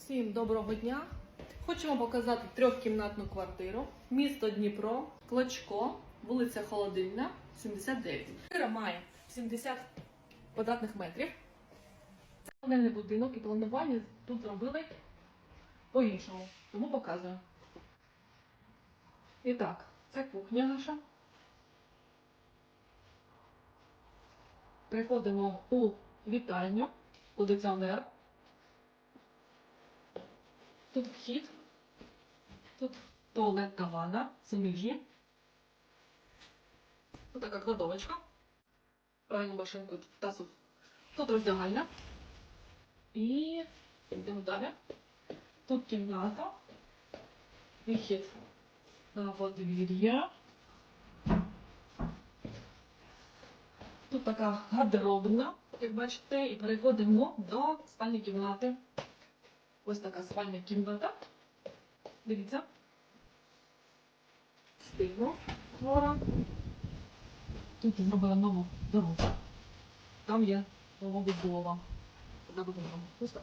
Всім доброго дня! Хочемо показати трьохкімнатну квартиру. Місто Дніпро, Клочко, вулиця Холодильна, 79. Квартира має 70 квадратних метрів. Це панельний будинок і планування тут зробили по-іншому. Тому показую. І так, це кухня наша. Приходимо у вітальню, кондиціонер. Тут вхід, тут туалетна ванна, семьї. Тут така кладовочка. Правильну машинку тазу. Тут роздягальня. І йдемо далі. Тут кімната. Вихід на подвір'я. Тут така гардеробна, як бачите, і переходимо до спальні кімнати. Ось така спальня кімната. Дивіться. Стильно. Гора. Тут зробила нову дорогу. Там є новобудова. Одна будова. Ось так.